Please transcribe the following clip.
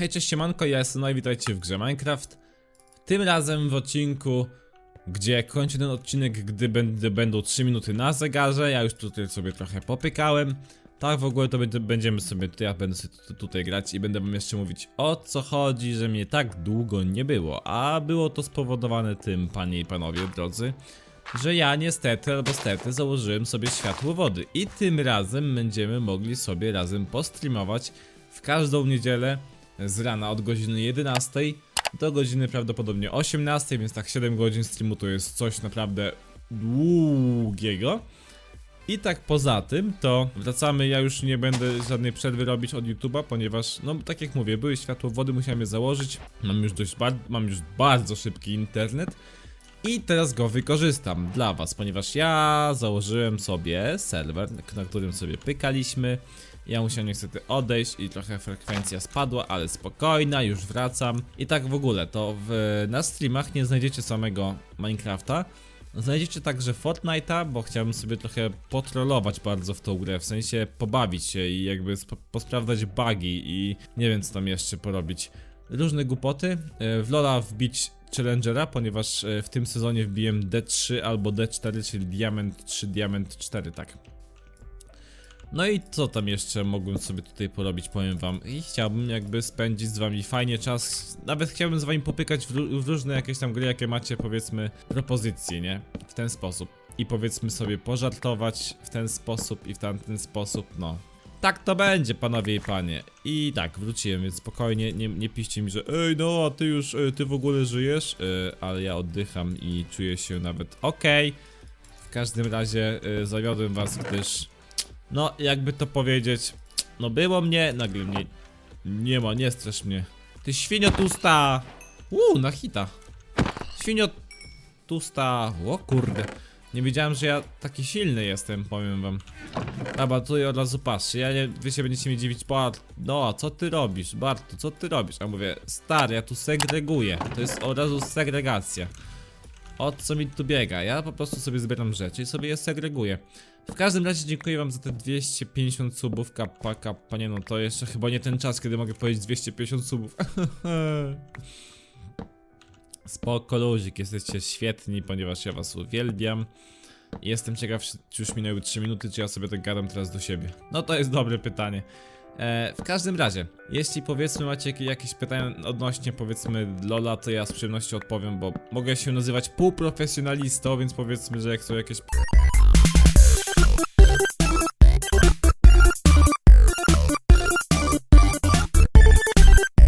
Hej, cześć, siemanko, ja jestem no i witajcie w grze Minecraft. Tym razem w odcinku, gdzie kończę ten odcinek, gdy będą 3 minuty na zegarze. Ja już tutaj sobie trochę popykałem. Tak w ogóle to będzie, będziemy sobie, ja będę sobie tu- tutaj grać i będę wam jeszcze mówić o co chodzi, że mnie tak długo nie było. A było to spowodowane tym, panie i panowie drodzy, że ja niestety albo stety założyłem sobie światło wody i tym razem będziemy mogli sobie razem postreamować w każdą niedzielę z rana od godziny 11 do godziny prawdopodobnie 18, więc tak 7 godzin streamu to jest coś naprawdę długiego. I tak poza tym, to wracamy, ja już nie będę żadnej przerwy robić od YouTube'a, ponieważ, no tak jak mówię, były światło wody, musiałem je założyć, mam już dość, mam już bardzo szybki internet i teraz go wykorzystam dla was, ponieważ ja założyłem sobie serwer, na którym sobie pykaliśmy, ja musiałem niestety odejść i trochę frekwencja spadła, ale spokojna, już wracam. I tak w ogóle, to w, na streamach nie znajdziecie samego Minecrafta. Znajdziecie także Fortnite'a, bo chciałbym sobie trochę potrolować bardzo w tą grę, w sensie pobawić się i jakby sp- posprawdzać bugi i nie wiem co tam jeszcze porobić. Różne głupoty. E, W Lola wbić Challengera, ponieważ e, w tym sezonie wbiłem D3 albo D4, czyli Diament 3, Diament 4, tak. No i co tam jeszcze mogłem sobie tutaj porobić, powiem wam. I chciałbym jakby spędzić z wami fajnie czas. Nawet chciałbym z wami popykać w, w różne jakieś tam gry, jakie macie, powiedzmy, propozycje, nie? W ten sposób. I powiedzmy sobie pożartować w ten sposób i w tamten sposób, no. Tak to będzie, panowie i panie. I tak, wróciłem, więc spokojnie, nie, nie piszcie mi, że ej, no, a ty już, y, ty w ogóle żyjesz? Y, ale ja oddycham i czuję się nawet okej. W każdym razie y, zawiodłem was, gdyż no, jakby to powiedzieć, no było mnie, nagle mnie nie ma, nie strasz mnie. Ty świnio tusta! Uuu, na hita. Świnio tusta, o kurde. Nie wiedziałem, że ja taki silny jestem, powiem wam. Dobra, tutaj od razu patrzcie, ja nie, wy się będziecie mnie dziwić, Bart, no co ty robisz, Bartu, co ty robisz? A mówię, stary, ja tu segreguję, to jest od razu segregacja. O co mi tu biega? Ja po prostu sobie zbieram rzeczy i sobie je segreguję. W każdym razie dziękuję wam za te 250 subów, kappa, kappa, nie no, to jeszcze chyba nie ten czas, kiedy mogę powiedzieć 250 subów. Spoko luzik, jesteście świetni, ponieważ ja was uwielbiam. Jestem ciekaw, czy już minęły 3 minuty, czy ja sobie tak gadam teraz do siebie. No to jest dobre pytanie. E, w każdym razie, jeśli powiedzmy macie jakie- jakieś pytania odnośnie powiedzmy Lola, to ja z przyjemnością odpowiem, bo mogę się nazywać półprofesjonalistą, więc powiedzmy, że jak są jakieś